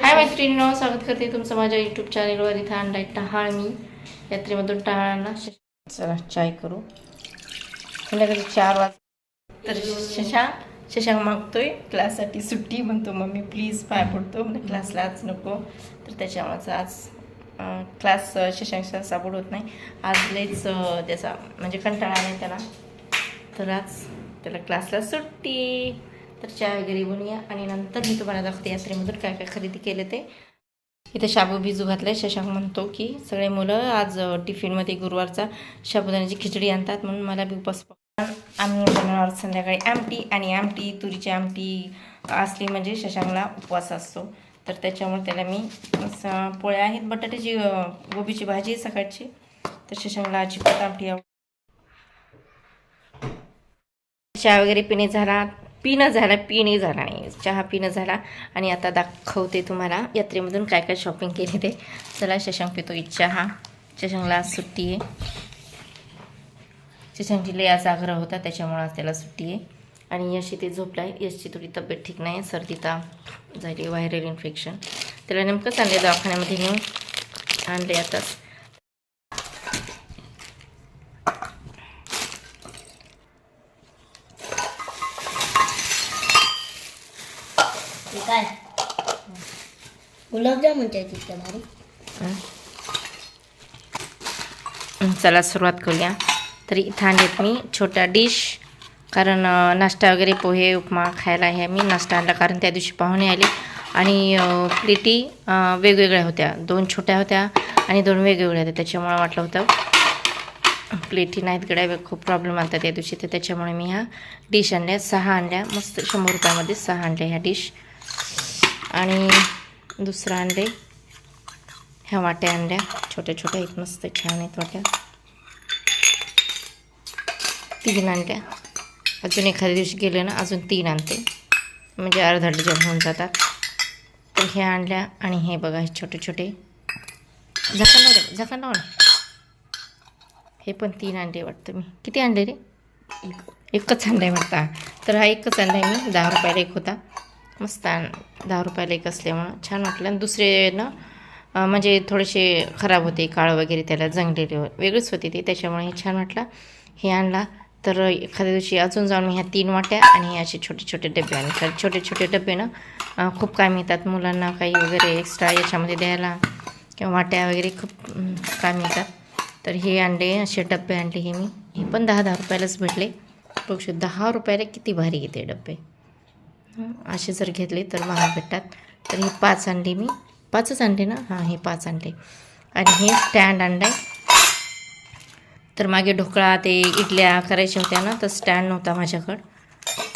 हाय मैत्रिणींनो स्वागत करते तुमचं माझ्या यूट्यूब चॅनेलवर इथं आणलाय टहाळ मी यात्रेमधून टहाळांना चला चाय करू. संध्याकाळी चार वाज तर शशांक शशांक मागतोय क्लाससाठी सुट्टी. म्हणतो मम्मी प्लीज पाय पडतो. म्हणजे क्लासला आज नको. तर त्याच्यामुळेच आज क्लास शशांकचा सापड होत नाही. आज लईच त्याचा म्हणजे कंटाळा नाही त्याला. तर आज त्याला क्लासला सुट्टी. तर चहा वगैरे बनूया आणि नंतर मी तुम्हाला दाखवते यात्रेमधून काय काय खरेदी केले ते. इथे शाबू भिजू घातलाय. शशांक म्हणतो की सगळे मुलं आज टिफिनमध्ये गुरुवारचा शाबुदाण्याची खिचडी आणतात. म्हणून मला बी उपास आम्ही बनवणार संध्याकाळी आमटी. आणि आमटी तुरीची आमटी असली म्हणजे शशांकला उपवास असतो. तर त्याच्यामुळे त्याला मी असं पोळ्या आहेत. बटाट्याची गोबीची भाजी आहे सकाळची. तर शशांकला अजिबात आमटी आवड चहा वगैरे पिणे झाला. पिणं झाला पिणे झाला नाही चहा पिणं झाला. आणि आता दाखवते तुम्हाला यात्रेमधून काय काय शॉपिंग केली ते. चला शशांक पितो चहा. शशांकला आज सुट्टी आहे. शशांकची लय आज आग्रह होता त्याच्यामुळं आज त्याला सुट्टी आहे. आणि यशी ते झोपला आहे यशची थोडी तब्येत ठीक नाही. सर्दी ताप झाली व्हायरल इन्फेक्शन त्याला नेमकंच आणले दवाखान्यामध्ये नेऊन आणले आताच हे काय? गुलाबजामुनच्या आहेत भारी. चला सुरुवात करूया. तर इथं आणलेत मी छोटा डिश कारण नाश्ता वगैरे पोहे उपमा खायला आहे मी नाश्ता आणला कारण त्या दिवशी पाहुणे आले. आणि प्लेटी वेगवेगळ्या होत्या. दोन छोट्या होत्या आणि दोन वेगवेगळ्या होत्या त्याच्यामुळे वाटलं होतं. प्लेटी नाहीत गड्या खूप प्रॉब्लेम आला त्या दिवशी तर त्याच्यामुळे मी ह्या डिश आणल्या सहा आणल्या. मस्त शंभर रुपयामध्ये सहा आणल्या ह्या डिश. आणि दुसरं आणले ह्या वाट्या आणल्या छोट्या छोट्या आहेत मस्त छान आहेत वाट्या. तीन आणल्या अजून एखाद्या दिवशी गेले ना अजून तीन आणते. म्हणजे अर्धा डझन होऊन जातात. तर हे आणल्या आणि हे बघा हे छोटे छोटे. झाकण रे, झाकण लाव हे पण तीन अंडे वाटतं मी. किती अंडे रे? एकच अंडे वाटतं. तर हा एकच अंडा आहे मी दहा रुपयाला एक होता. मस्त आण दहा रुपयाला एक असल्यामुळं छान वाटलं. आणि दुसरे ना म्हणजे थोडेसे खराब होते काळं वगैरे त्याला जंगलेले वेगळीच होती ती ते त्याच्यामुळे हे छान वाटलं. हे आणला. तर एखाद्या दिवशी अजून जाऊन ह्या तीन वाट्या आणि हे असे छोटे छोटे डबे आणि तर छोटे छोटे डबे ना खूप काम येतात. मुलांना काही वगैरे एक्स्ट्रा याच्यामध्ये द्यायला किंवा वाट्या वगैरे खूप काम येतात. तर हे आणले असे डबे आणले हे मी. हे पण दहा दहा रुपयालाच भेटले. बघू दहा रुपयाला किती भारी येते डबे. असे जर घेतले तर महाग भेटतात तर हे पाच आणले मी पाचच आणले ना? हां हे पाच आणले आणि हे स्टँड आणलं आहे तर मागे ढोकळा ते इडल्या करायच्या होत्या ना तर स्टँड नव्हता माझ्याकडं.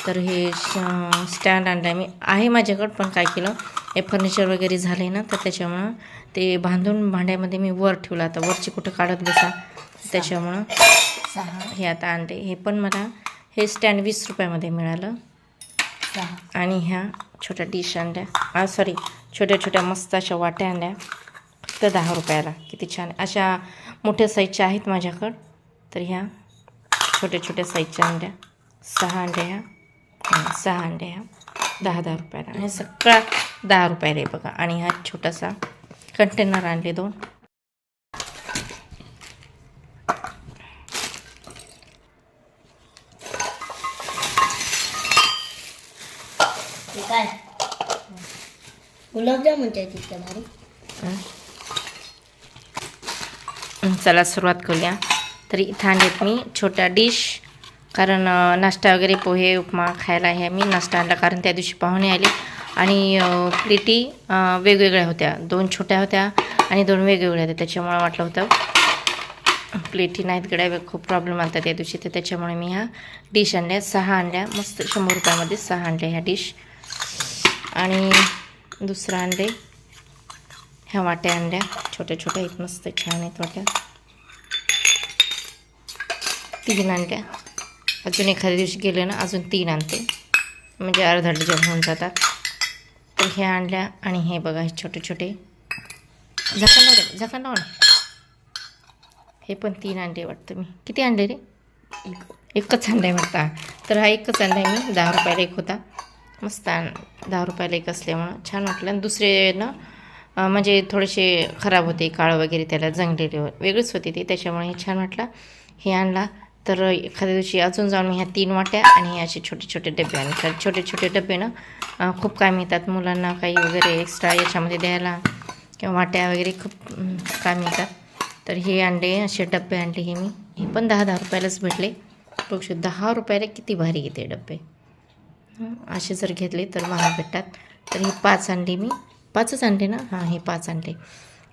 तर हे स्टँड आणलं आहे मी आहे माझ्याकडं पण काय केलं हे फर्निचर वगैरे झाले ना तर त्याच्यामुळं ते बांधून भांड्यामध्ये मी वर ठेवलं. आता वरची कुठं काढत बसा? त्याच्यामुळं हे आता आणले हे पण मला हे स्टँड वीस रुपयामध्ये मिळालं. आणि ह्या छोट्या डिश आणल्या सॉरी छोट्या छोट्या मस्त अशा वाट्या आणल्या फक्त दहा रुपयाला. किती छान. अशा मोठ्या साईजच्या आहेत माझ्याकडं. तर ह्या छोट्या छोट्या साईजच्या अंड्या. सहा अंड्या ह्या. सहा अंड्या ह्या. दहा दहा रुपयाला. आणि सगळा दहा रुपयाला आहे बघा. आणि हा छोटासा कंटेनर आणले दोन. काय? गुलाबजामुनच्या आहेत भारी. चला सुरुवात करूया. तरी इथं आणलेत मी छोटा डिश कारण नाश्ता वगैरे पोहे उपमा खायला आहे मी नाश्ता आणला कारण त्या दिवशी पाहुणे आले. आणि प्लेटी वेगवेगळ्या होत्या. दोन छोट्या होत्या आणि दोन वेगवेगळ्या होत्या. त्याच्यामुळं वाटलं होतं प्लेटी नाहीत गड्या खूप प्रॉब्लेम आला त्या दिवशी. तर त्याच्यामुळे मी ह्या डिश आणल्या सहा आणल्या. मस्त शंभर रुपयामध्ये सहा आणल्या ह्या डिश. आणि दुसरं आणले ह्या वाट्या आणल्या छोट्या छोट्या आहेत मस्त छान आहेत वाट्या. तीन आणल्या अजून एखाद्या दिवशी गेले ना अजून तीन आणते. म्हणजे अर्धा डझन होऊन जातात. तर हे आणल्या आणि हे बघा हे छोटे छोटे. लाव ना. हे पण तीन अंडे वाटतं मी. किती आणले रे? एकच. अंडा आहे वाटतं. तर हा एकच अंडा आहे मी दहा रुपयाला एक होता. मस्त आण दहा रुपयाला एक असल्यामुळं छान वाटलं. आणि दुसरे ना म्हणजे थोडेसे खराब होते काळं वगैरे त्याला जंगलेले वेगळीच होती ती त्याच्यामुळे हे छान वाटलं. हे आणला. तर एखाद्या दिवशी अजून जाऊन ह्या तीन वाट्या आणि असे छोटे छोटे डबे आणि छोटे छोटे डबे ना खूप कामी येतात मुलांना काही वगैरे एक्स्ट्रा याच्यामध्ये द्यायला. किंवा वाट्या वगैरे खूप कामी येतात. तर हे आणले असे डबे आणले हे मी. हे पण दहा दहा रुपयालाच भेटले. बघू दहा रुपयाला किती भारी येते डबे. असे जर घेतले तर महाग भेटतात. तर हे पाच आणले मी पाचच आणले ना? हां हे पाच आणले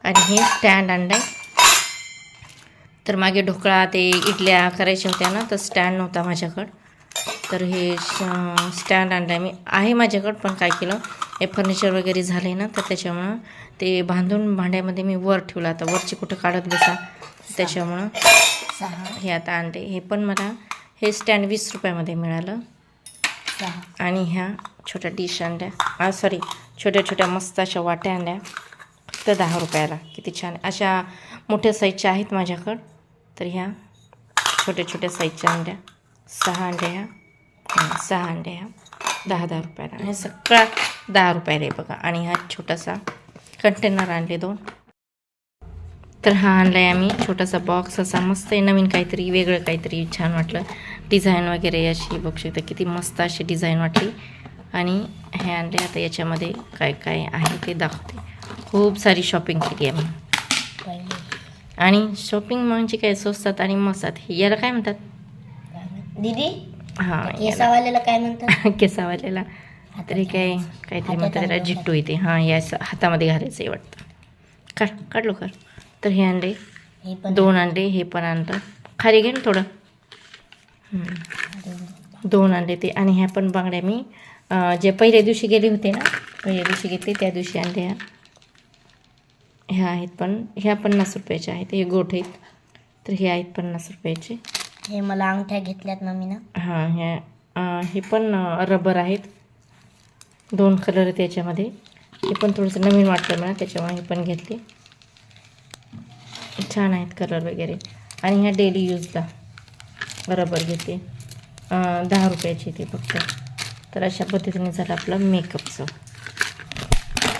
आणि हे स्टँड आणलं आहे तर मागे ढोकळा ते इडल्या करायच्या होत्या ना तर स्टँड नव्हता माझ्याकडं. तर हे स्टँड आणलं मी आहे माझ्याकडं पण काय केलं हे फर्निचर वगैरे झाले ना तर त्याच्यामुळं ते बांधून भांड्यामध्ये मी वर ठेवलं. आता वरची कुठं काढत बसा? त्याच्यामुळं हे आता आणले हे पण मला हे स्टँड वीस रुपयामध्ये मिळालं. आणि ह्या छोट्या डिश आणल्या सॉरी छोट्या छोट्या मस्त अशा वाट्या आणल्या फक्त दहा रुपयाला. किती छान. अशा मोठ्या साईजच्या आहेत माझ्याकडं. तर ह्या छोट्या छोट्या साईजच्या अंड्या. सहा अंड्या ह्या. सहा अंड्या ह्या. दहा दहा रुपयाला. आणि सगळा दहा रुपयाला आहे बघा. आणि हा छोटासा कंटेनर आणले दोन. तर हा आणला आहे आम्ही. छोटासा बॉक्स असा मस्त आहे. नवीन काहीतरी वेगळं काहीतरी छान वाटलं. डिझाईन वगैरे अशी बघू शकता. किती मस्त अशी डिझाईन वाटली. आणि हे आणले आता याच्यामध्ये काय काय आहे ते दाखवते. खूप सारी शॉपिंग केली आहे आणि शॉपिंग म्हणजे काय? स्वस्तात आणि मस्तात. हे याला काय म्हणतात? दीदी हां याला. केसावाल्याला काय म्हणतात? केसावाल्याला. तरी काय काहीतरी म्हणतात त्याला जिट्टू येते हां या हातामध्ये घालायचं आहे वाटतं. काढ काढलो कर तर हे आणले. हे दोन आणले हे पण आणलं खाली घे ना थोडं. दोन आणले ते. आणि ह्या पण बांगड्या मी जे पहिल्या दिवशी गेले होते ना पहिल्या दिवशी घेतले त्या दिवशी आणल्या. ह्या आहेत पण ह्या पन्नास रुपयाच्या आहेत. हे गोठ आहेत. तर हे आहेत पन्नास रुपयाचे. हे मला अंगठ्या घेतल्यात मम्मीनं हां ह्या हे पण रबर आहेत. दोन कलर आहेत त्याच्यामध्ये. हे पण थोडंसं नवीन वाटतं मला त्याच्यामुळे हे पण घेतले. छान आहेत कलर वगैरे. आणि ह्या डेली यूजला रबर घेते. दहा रुपयाची ते फक्त. तर अशा पद्धतीने झालं आपलं मेकअपचं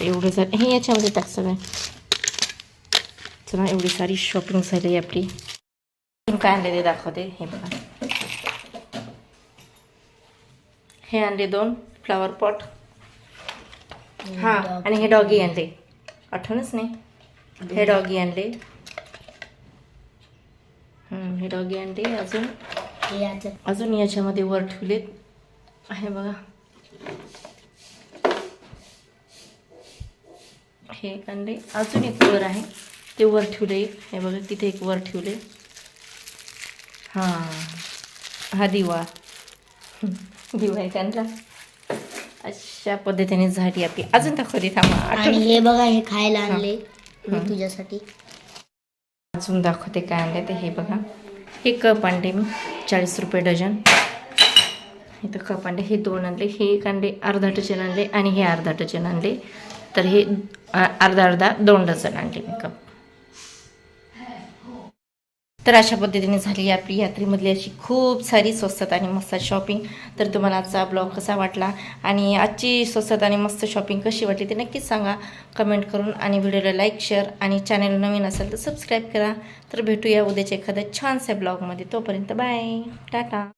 एवढं झालं. हे याच्यामध्ये टाक सगळं. चला एवढी सारी शॉपिंग झाली आपली. काय आणले ते दाखवते? हे बघा. हे आणले दोन फ्लावर पॉट हां आणि हे डॉगी आणले. आठवणच नाही? हे डॉगी आणले. हे डॉगी आणले. अजून याच्यात. अजून याच्यामध्ये वर ठेवलेत. आहे बघा. हे आणले अजून एक वर आहे. ते वर ठेवले. एक हे बघा तिथे एक वर ठेवले. हां. हा दिवा. दिवा आहे त्यांना अशा पद्धतीने झाली आपली. अजून दाखवते थांबा. आणि हे बघा हे खायला आणले. तुझ्यासाठी. अजून दाखवते काय आणले ते. हे बघा. हे कप अंडे मी चाळीस रुपये डझन. इथं कप अंडे हे दोन आणले हे एक आणले अर्धा डझन आणले आणि हे अर्धा डझन आणले तर हे अर्धा अर्धा दोन डझन आणले मी कप. तर अशा पद्धतीने झाली आपली यात्रेमधली अशी खूप सारी स्वस्तात आणि मस्त शॉपिंग. तर तुम्हाला आजचा ब्लॉग कसा वाटला आणि आजची स्वस्तात आणि मस्त शॉपिंग कशी वाटली ते नक्कीच सांगा. कमेंट करून आणि व्हिडिओला लाईक शेअर आणि चॅनल नवीन असेल तर सबस्क्राईब करा. तर भेटूया उद्याच्या एखाद्या छानशा ब्लॉगमध्ये. तोपर्यंत बाय. टाटा.